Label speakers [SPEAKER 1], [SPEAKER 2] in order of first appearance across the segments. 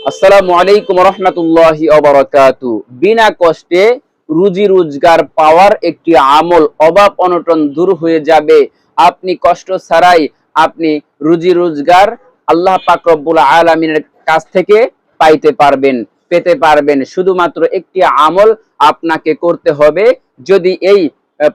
[SPEAKER 1] আসসালামু আলাইকুম রহমতুল্লাহি অবরাকাতু বিনা কষ্টে রুজি রোজগার পাওয়ার একটি আমল অভাব অনটন দূর হয়ে যাবে। আপনি কষ্ট ছাড়াই আপনি রুজি রোজগার আল্লাহ আলামিনের কাছ থেকে পাইতে পারবেন, পেতে পারবেন। শুধুমাত্র একটি আমল আপনাকে করতে হবে। যদি এই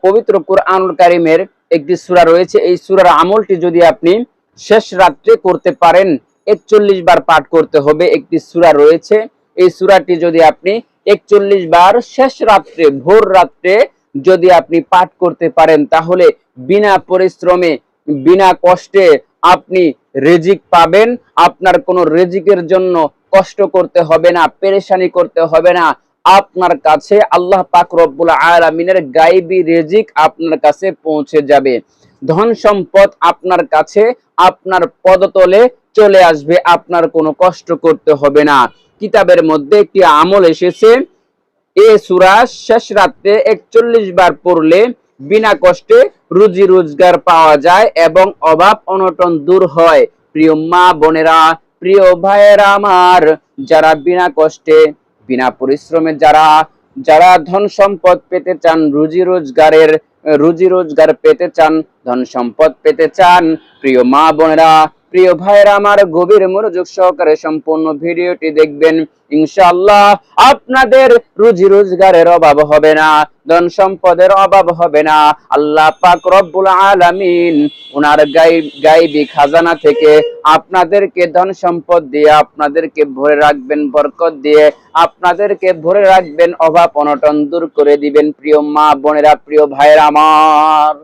[SPEAKER 1] পবিত্র কোরআনুল কারিমের একটি সূরা রয়েছে, এই সূরার আমলটি যদি আপনি শেষ রাত্রে করতে পারেন একচল্লিশ বার পাঠ করতে হবে, একটি সূরা রয়েছে। এই সূরাটি যদি আপনি একচল্লিশ বার শেষ রাত্রে, ভোর রাত্রে যদি আপনি পাঠ করতে পারেন, তাহলে বিনা পরিশ্রমে, বিনা কষ্টে আপনি রেজিক পাবেন। আপনার কোনো রেজিকের জন্য কষ্ট করতে হবে না, পেরেশানি করতে হবে না। আপনার কাছে আল্লাহ পাক রব্বুল আলামিনের গাইবি রেজিক আপনার কাছে পৌঁছে যাবে। ধন সম্পদ আপনার কাছে আপনার পদতলে চলে আসবে, আপনার কোনো কষ্ট করতে হবে না। কিতাবের মধ্যে একটি আমল এসেছে। এ সূরা শেষ রাত্রে একচল্লিশ বার পড়লে বিনা কষ্টে রুজি রোজগার পাওয়া যায় এবং অভাব অনটন দূর হয়। প্রিয় মা বোনেরা, প্রিয় ভাইয়েরা আমার, যারা বিনা কষ্টে, বিনা পরিশ্রমে যারা যারা ধন সম্পদ পেতে চান, রুজি রোজগারের, রুজি রোজগার পেতে চান, ধন সম্পদ পেতে চান, প্রিয় মা বোনেরা প্রিয় ভাইয়েরা, আমার গভীর মনোযোগ সহকারে সম্পূর্ণ ভিডিওটি দেখবেন। ইনশাআল্লাহ আপনাদের রুজি রোজগারের অভাব হবে না, ধন সম্পদের অভাব হবে না। আল্লাহ পাক রব্বুল আলামিন ওনার গাইব খাজানা থেকে আপনাদেরকে ধন সম্পদ দিয়ে আপনাদেরকে ভরে রাখবেন, বরকত দিয়ে আপনাদেরকে ভরে রাখবেন, অভাব অনটন দূর করে দিবেন। প্রিয় মা বোনেরা, প্রিয় ভাইয়েরা আমার।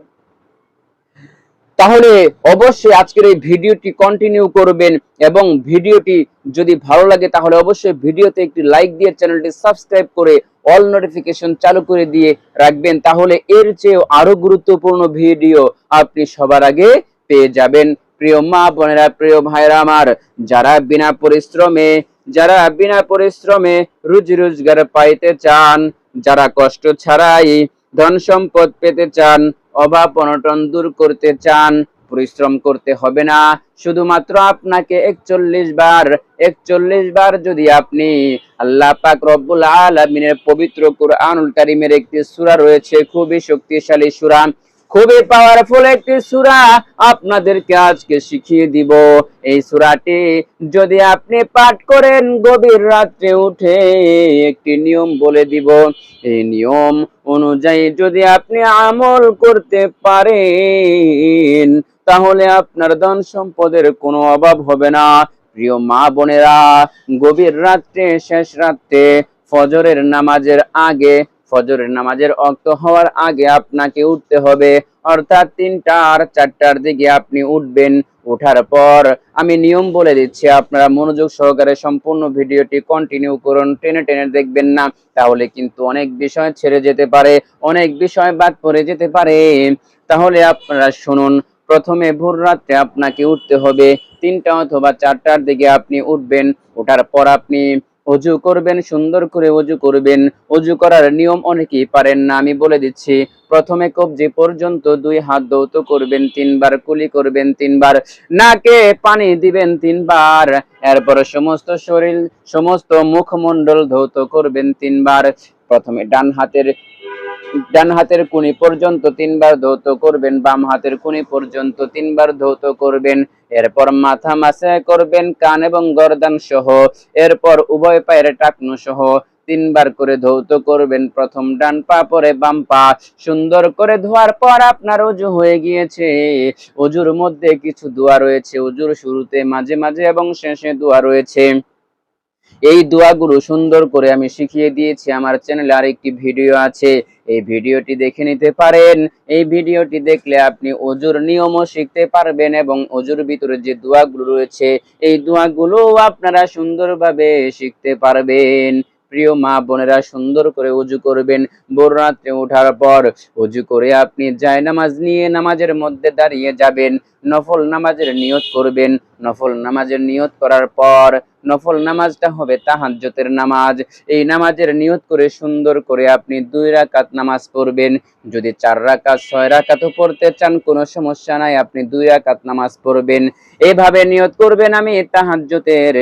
[SPEAKER 1] তাহলে অবশ্যই আজকের এই ভিডিওটি কন্টিনিউ করবেন এবং ভিডিওটি যদি ভালো লাগে তাহলে অবশ্যই ভিডিওতে একটি লাইক দিয়ে চ্যানেলটি সাবস্ক্রাইব করে অল নোটিফিকেশন চালু করে দিয়ে রাখবেন। তাহলে এর চেয়েও আরও গুরুত্বপূর্ণ ভিডিও আপনি সবার আগে পেয়ে যাবেন। প্রিয় মা বোনেরা, প্রিয় ভাইরা আমার, যারা বিনা পরিশ্রমে, যারা বিনা পরিশ্রমে রুজি রোজগার পাইতে চান, যারা কষ্ট ছাড়াই ধন সম্পদ পেতে চান অভাব অনটন দূর করতে চান, পরিশ্রম করতে হবে না। শুধুমাত্র আপনাকে একচল্লিশ বার একচল্লিশ বার যদি আপনি আল্লাহ পাক রব্বুল আলমিনের পবিত্র কুরআনুল কারিমের একটি সুরা রয়েছে, খুবই শক্তিশালী সূরা। খুবই পাওয়ারফুল একটি সূরা। আপনাদেরকে আজকে শিখিয়ে দিব এই সূরাটি। যদি আপনি পাঠ করেন, গভীর রাত্রে উঠে একটি নিয়ম বলে দিব। এই নিয়ম অনুযায়ী যদি আপনি আমল করতে পারেন, তাহলে আপনার ধন সম্পদের কোনো অভাব হবে না। প্রিয় মা বোনেরা, গভীর রাত্রে, শেষ রাত্রে ফজরের নামাজের আগে ফজরের নামাজের অক্ত হওয়ার আগে আপনাকে উঠতে হবে। অর্থাৎ তিনটা আর চারটার দিকে আপনি উঠবেন। ওঠার পর আমি নিয়ম বলে দিচ্ছি, আপনারা মনোযোগ সহকারে সম্পূর্ণ ভিডিওটি কন্টিনিউ করুন। টেনে টেনে দেখবেন না, তাহলে কিন্তু অনেক বিষয় ছেড়ে যেতে পারে, অনেক বিষয় বাদ পড়ে যেতে পারে। তাহলে আপনারা শুনুন, প্রথমে ভোর রাত্রে আপনাকে উঠতে হবে। তিনটা অথবা চারটার দিকে আপনি উঠবেন। ওঠার পর আপনি অজু করবেন, সুন্দর করে অজু করবেন। অজু করার নিয়ম অনেকেই পারেন না, আমি বলে দিচ্ছি। প্রথমে কবজি পর্যন্ত দুই হাত দৌত করবেন, তিনবার কুলি করবেন, তিনবার নাকে পানি দিবেন, তিনবার। এরপর সমস্ত শরীর, সমস্ত মুখমন্ডল ধৌত করবেন, তিনবার। প্রথমে ডান হাতের ডান হাতের কুনি পর্যন্ত তিনবার ধৌত করবেন, বাম হাতের কুনি পর্যন্ত তিনবার ধৌত করবেন। এরপর মাথা মাসে করবেন, কান এবং গর্দান সহ। এরপর উভয় পায়ের টাকনু সহ তিনবার করে ধৌত করবেন। প্রথম ডান পা, পরে বাম পা। সুন্দর করে ধোয়ার পর আপনার অজু হয়ে গিয়েছে। অজুর মধ্যে কিছু দোয়া রয়েছে। অজুর শুরুতে মাঝে মাঝে এবং শেষে দোয়া রয়েছে। এই দোয়াগুলো সুন্দর করে আমি শিখিয়ে দিয়েছি আমার চ্যানেলে। আরেকটি ভিডিও আছে, এই ভিডিওটি দেখে নিতে পারেন। এই ভিডিওটি দেখলে আপনি অজুর নিয়মও শিখতে পারবেন এবং অজুর ভিতরে যে দোয়াগুলো রয়েছে, এই দোয়াগুলো আপনারা সুন্দরভাবে শিখতে পারবেন। প্রিয় মা বোনেরা, সুন্দর করে উজু করবেন। ভোর রাত্রে ওঠার পর উজু করে আপনি জায়নামাজ নিয়ে নামাজের মধ্যে দাঁড়িয়ে যাবেন। নফল নামাজের নিয়ত করবেন। নফল নামাজের নিয়ত করার পর নফল নামাজটা হবে তাহাজ্জতের নামাজ। এই নামাজের নিয়ত করে সুন্দর করে আপনি দুই রাকাত নামাজ পড়বেন। যদি চার রাকাত, ছয় রাকাতও পড়তে চান, কোনো সমস্যা নাই, আপনি দুই রাকাত নামাজ পড়বেন। এভাবে নিয়ত করবেন আমি তাহাজ্জতের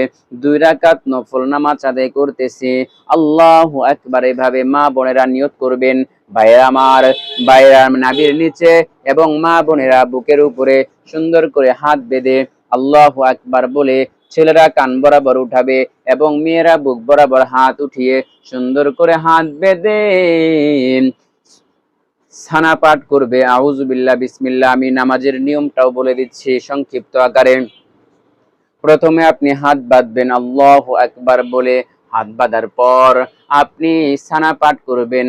[SPEAKER 1] দুই রাকাত নফল নামাজ আদায় করতেছি। আল্লাহু আকবার, এভাবে মা বোনেরা নিয়ত করবেন। ভাইয়েরা আমার, ভাইয়েরা নাবির নিচে এবং মা বোনেরা বুকের উপরে সুন্দর করে হাত বেঁধে আল্লাহ আকবার বলে ছেলেরা কান বরাবর উঠাবে এবং মেয়েরা বুক বরাবর হাত উঠিয়ে সুন্দর করে হাত বেঁধে সানা পাঠ করবে। আউজুবিল্লাহ বিসমিল্লা আমি নামাজের নিয়মটাও বলে দিচ্ছি সংক্ষিপ্ত আকারে। প্রথমে আপনি হাত বাঁধবেন, আল্লাহ একবার বলে হাত বাঁধার পর আপনি সানা পাঠ করবেন।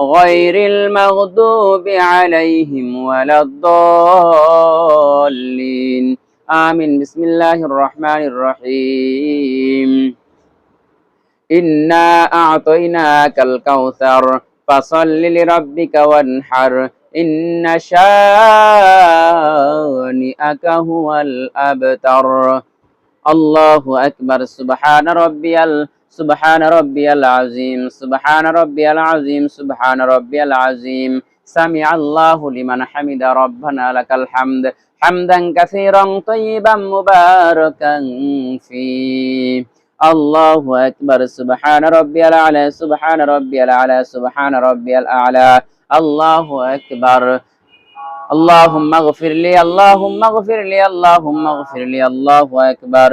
[SPEAKER 1] غير المغضوب عليهم ولا الضالين. آمين. بسم الله الرحمن الرحيم. إنا أعطيناك الكوثر فصل لربك وانحر. إن شانئك هو الأبتر. الله أكبر. سبحان ربي ال سبحان ربي العظيم سبحان ربي العظيم سبحان ربي العظيم. سمع الله لمن حمد ربنا لك الحمد. حمدا كثيرا طيبا مباركا فيه. الله أكبر سبحان ربي الأعلى سبحان ربي الأعلى سبحان ربي الأعلى. الله أكبر. اللهم اغفر لي اللهم اغفر لي اللهم اغفر لي. الله أكبر.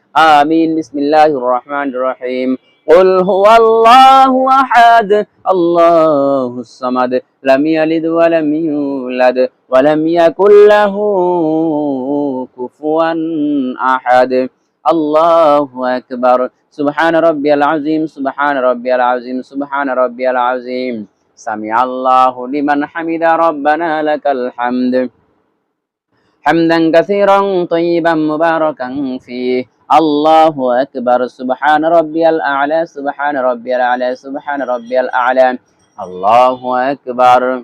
[SPEAKER 1] آمين. بسم الله الرحمن الرحيم. قل هو الله أحد. الله الصمد. لم يلد ولم يولد ولم يكن له كفوا أحد. الله أكبر. سبحان ربي العظيم. سبحان ربي العظيم. سبحان ربي العظيم. سمع الله لمن حمد. ربنا لك الحمد. حمدا كثيرا طيبا مباركا فيه. الله أكبر. سبحان ربي الأعلى سبحان ربي الأعلى سبحان ربي الأعلى. الله أكبر.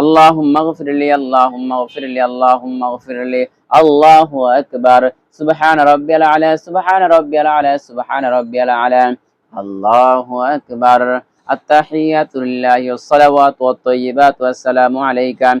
[SPEAKER 1] اللهم اغفر لي اللهم اغفر لي اللهم اغفر لي. الله أكبر. سبحان ربي الأعلى سبحان ربي الأعلى سبحان ربي الأعلى. الله أكبر. التحيات لله والصلوات والطيبات والسلام عليكم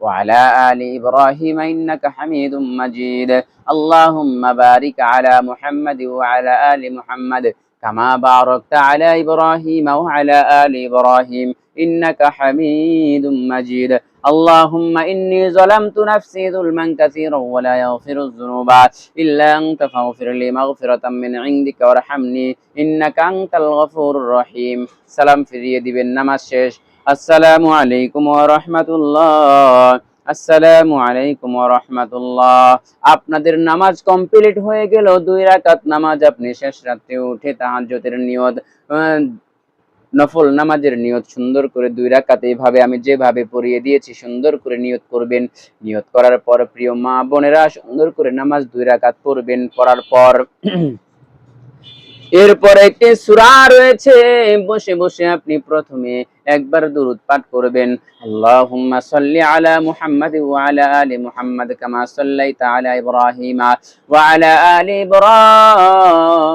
[SPEAKER 1] وعلى آل إبراهيم إنك حميد مجيد. اللهم بارك على محمد وعلى آل محمد كما باركت على إبراهيم وعلى آل إبراهيم إنك حميد مجيد. اللهم إني ظلمت نفسي ظلما كثيرا ولا يغفر الذنوب إلا أنت فاغفر لي مغفرة من عندك وارحمني إنك أنت الغفور الرحيم. سلام في دي بالنماز শেষ আসসালামু আলাইকুম রাহমাতুল্লাহ। আসসালামু আলাইকুম রাহমাতুল্লাহ। আপনাদের নামাজ কমপ্লিট হয়ে গেল, দুই রাকাত নামাজ আপনি শেষ রাতে উঠে তাহাজ্জুদের নিয়ত নফল নামাজের নিয়ত সুন্দর করে দুই রাকাত এইভাবে আমি যেভাবে পড়িয়ে দিয়েছি সুন্দর করে নিয়ত করবেন। নিয়ত করার পর প্রিয় মা বোনেরা সুন্দর করে নামাজ দুই রাকাত পড়বেন, পড়ার পর এরপর একটি সূরা রয়েছে, বসে বসে আপনি প্রথমে একবার দুরুদ পাঠ করবেন আল্লাহুম্মা সাল্লি আলা মুহাম্মাদ ওয়া আলা আলি মুহাম্মাদ কামা সাল্লাইতা আলা ইব্রাহিম ওয়া আলা আলি ইব্রাহিম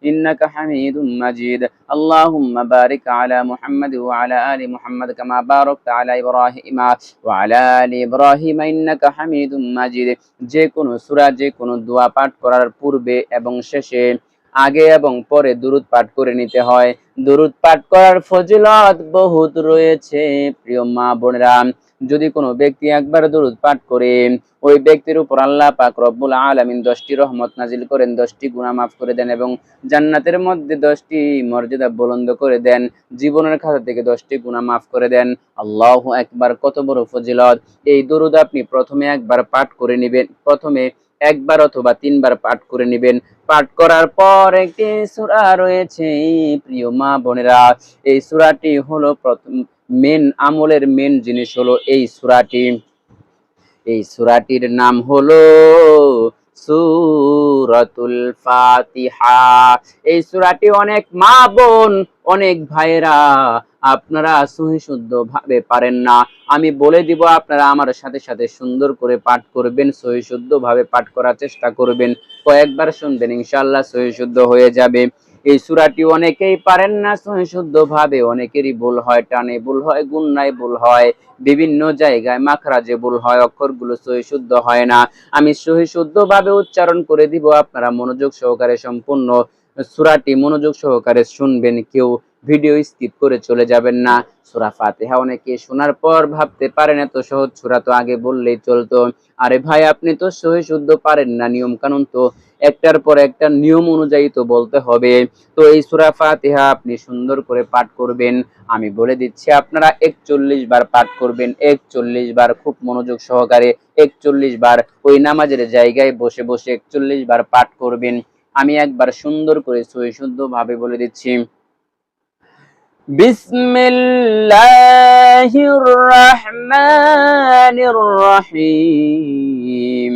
[SPEAKER 1] إنك حميد مجيد اللهم بارك على محمد وعلى آل محمد كما باركت على إبراهيم وعلى آل إبراهيم إنك حميد مجيد যে কোনো সূরা যে কোনো দোয়া পাঠ করার পূর্বে এবং শেষে আগে এবং পরে দুরুদ পাঠ করে নিতে হয়। দুরুদ পাঠ করার ফজিলত বহুত রয়েছে, প্রিয় মা বোনেরা। যদি কোনো ব্যক্তি একবার দুরুদ পাঠ করে, ওই ব্যক্তির উপর আল্লাহ পাক রব্বুল আলামিন দশটি রহমত নাজিল করেন, দশটি গুনাহ মাফ করে দেন এবং জান্নাতের মধ্যে দশটি মর্যাদা বুলন্দ করে দেন, জীবনের খাতা থেকে দশটি গুনাহ মাফ করে দেন। আল্লাহু একবার কত বড় ফজিলত। এই দুরুদ আপনি প্রথমে একবার পাঠ করে নেবেন, প্রথমে একবার অথবা তিনবার পাঠ করে নেবেন। পাঠ করার পর একটি সুরা রয়েছে, প্রিয় মা বোনেরা। এই সুরাটি হলো প্রথম মেন আমলের মেন জিনিস হলো এই সুরাটি। এই সুরাটির নাম হলো সূরাতুল ফাতিহা। এই সুরাটি অনেক মা বোন, অনেক ভাইরা আপনারা সহিশুদ্ধ ভাবে পারেন না। আমি বলে দিব, আপনারা আমার সাথে সাথে সুন্দর করে পাঠ করবেন সহিশুদ্ধ ভাবে পাঠ করার চেষ্টা করবেন। কয়েকবার শুনবেন, ইনশাআল্লাহ সহিশুদ্ধ হয়ে যাবে। এই সূরাটি অনেকেই পারেন না সহিশুদ্ধ ভাবে অনেকেরই ভুল হয়, টানে ভুল হয় গুন্নায় ভুল হয়, বিভিন্ন জায়গায় মাখরাজে ভুল হয়, অক্ষরগুলো সহিশুদ্ধ হয় না। আমি সহিশুদ্ধ ভাবে উচ্চারণ করে দিব, আপনারা মনোযোগ সহকারে সম্পূর্ণ সূরাটি মনোযোগ সহকারে শুনবেন, কেউ ভিডিও স্কিপ করে চলে যাবেন না। সূরা ফাতিহা অনেকে শোনার পর ভাবতে পারেন এত সহজ সুরা তো আগে বললেই চলতো। আরে ভাই, আপনি তো সহি শুদ্ধ পারেন না নিয়ম কানুন তো একটার পর একটা নিয়ম অনুযায়ী তো বলতে হবে। তো এই সুরা ফাতিহা আপনি সুন্দর করে পাঠ করবেন। আমি বলে দিচ্ছি, আপনারা একচল্লিশ বার পাঠ করবেন। একচল্লিশ বার খুব মনোযোগ সহকারে, একচল্লিশ বার ওই নামাজের জায়গায় বসে বসে একচল্লিশ বার পাঠ করবেন। আমি একবার সুন্দর করে সহিশুদ্ধভাবে বলে দিচ্ছি। বিসমিল্লাহির রহমানির রহিম।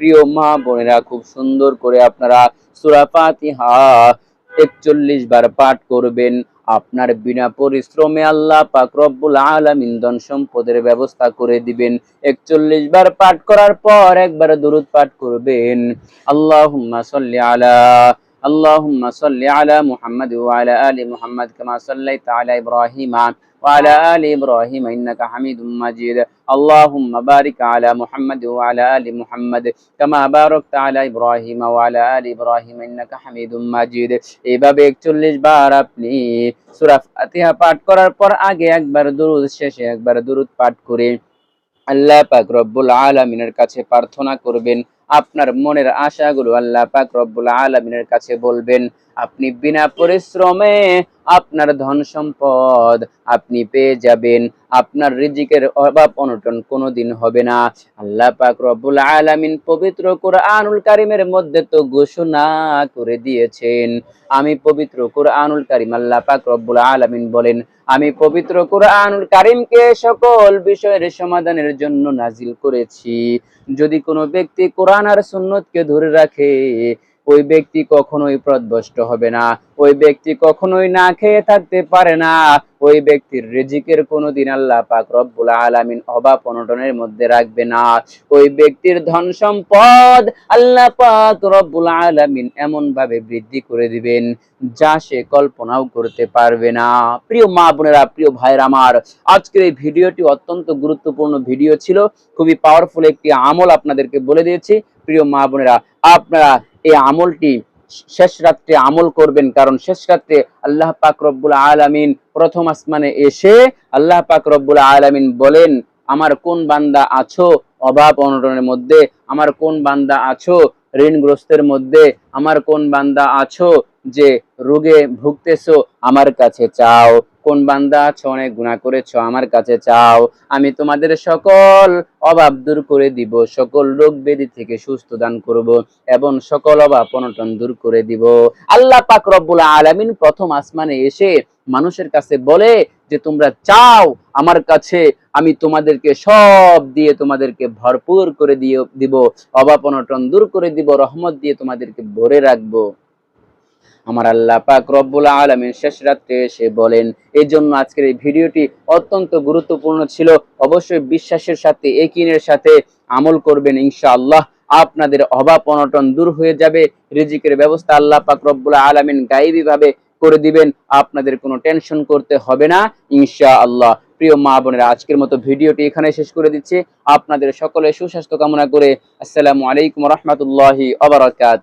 [SPEAKER 1] প্রিয় মা বোনেরা, খুব সুন্দর করে আপনারা সুরা ফাতিহা একচল্লিশ বার পাঠ করবেন। আপনার বিনা পরিশ্রমে আল্লাহ পাক রব্বুল আলামিন ধন সম্পদের ব্যবস্থা করে দিবেন। একচল্লিশ বার পাঠ করার পর একবার দুরুদ পাঠ করবেন। আল্লাহুম্মা সাল্লি আলা, আল্লাহুম্মা সাল্লি আলা মুহাম্মাদ ওয়া আলা আলি মুহাম্মাদ, কামা সাল্লাইতা আলা ইব্রাহিমা। وعلى آل إبراهيم إنك حميد مجيد اللهم بارك على محمد وعلى آل محمد كما باركت على إبراهيم وعلى آل إبراهيم إنك حميد مجيد এইভাবে একচল্লিশ বার আপনি সূরা ফাতিহা পাঠ করার পর আগে একবার দুরুদ শেষে একবার দুরুদ পাঠ করে আল্লাহ পাক রব্বুল আলামিনের কাছে প্রার্থনা করবেন আপনার মনের আশাগুলো আল্লাহ পাক রব্বুল আলামিনের কাছে বলবেন আপনি বিনা পরিশ্রমে আপনার ধন সম্পদ আপনি পেয়ে যাবেন। আপনার রিজিকের অভাব অনটন কোনোদিন হবে না। আল্লাহ পাক রব্বুল আলামিন পবিত্র কোরআনুল কারিমের মধ্যে তো ঘোষণা করে দিয়েছেন। আমি পবিত্র কোরআনুল কারিম আল্লাহ পাক রব্বুল আলামিন বলেন, আমি পবিত্র কোরআনুল কারিমকে সকল বিষয়ের সমাধানের জন্য নাজিল করেছি। যদি কোনো ব্যক্তি কোরআন আর সুন্নতকে ধরে রাখে ওই ব্যক্তি কখনোই প্রদভষ্ট হবে না, ওই ব্যক্তি কখনোই না খেয়ে থাকতে পারে না, ওই ব্যক্তির রিজিকের কোনোদিন আল্লাহ পাক রব্বুল আলামিন অভাব অনটনের মধ্যে রাখবে না, ওই ব্যক্তির ধন সম্পদ আল্লাহ পাক রব্বুল আলামিন এমন ভাবে বৃদ্ধি করে দিবেন, যা সে কল্পনাও করতে পারবে না। প্রিয় মা বোনেরা, প্রিয় ভাইয়ের আমার, আজকের এই ভিডিওটি অত্যন্ত গুরুত্বপূর্ণ ভিডিও ছিল, খুবই পাওয়ারফুল একটি আমল আপনাদেরকে বলে দিয়েছি। প্রিয় মা বোনেরা, আপনারা এই আমলটি শেষ রাত্রে আমল করবেন, কারণ শেষ রাত্রে আল্লাহ পাক রব্বুল আলামিন প্রথম আসমানে এসে আল্লাহ পাক রব্বুল আলামিন বলেন, আমার কোন বান্দা আছো অভাব অনটনের মধ্যে? আমার কোন বান্দা আছো ঋণগ্রস্তের মধ্যে? আমার কোন বান্দা আছো যে রোগে ভুগতেছো? আমার কাছে চাও। কোন বান্দা আছো, অনেক গুনাহ করেছ, আমার কাছে চাও। আমি তোমাদের সকল অভাব দূর করে দিব, সকল রোগ ব্যাধি থেকে সুস্থ দান করব এবং সকল অভাব অনটন দূর করে দিব। আল্লাহ পাক রব্বুল আলামিন প্রথম আসমানে এসে মানুষের কাছে বলে যে, তোমরা চাও আমার কাছে, আমি তোমাদেরকে সব দিয়ে তোমাদেরকে ভরপুর করে দিয়ে দিব, অভাব অনটন দূর করে দিব, রহমত দিয়ে তোমাদেরকে ভরে রাখব। আমার আল্লাহ পাক রব্বুল আলামিন শেষ রাত্রে এসে বলেন এই জন্য আজকের এই ভিডিওটি অত্যন্ত গুরুত্বপূর্ণ ছিল। অবশ্যই বিশ্বাসের সাথে একিনের সাথে আমল করবেন ইনশাআল্লাহ। আপনাদের অভাব অনটন দূর হয়ে যাবে। রিজিকের ব্যবস্থা আল্লাহ পাক রব্বুল আলামিন গায়েবী ভাবে করে দিবেন। আপনাদের কোনো টেনশন করতে হবে না ইনশাআল্লাহ। প্রিয় মা বোনেরা, আজকের মতো ভিডিওটি এখানে শেষ করে দিচ্ছি। আপনাদের সকলে সুস্বাস্থ্য কামনা করে আসসালামু আলাইকুম রহমতুল্লাহি আবরাকাত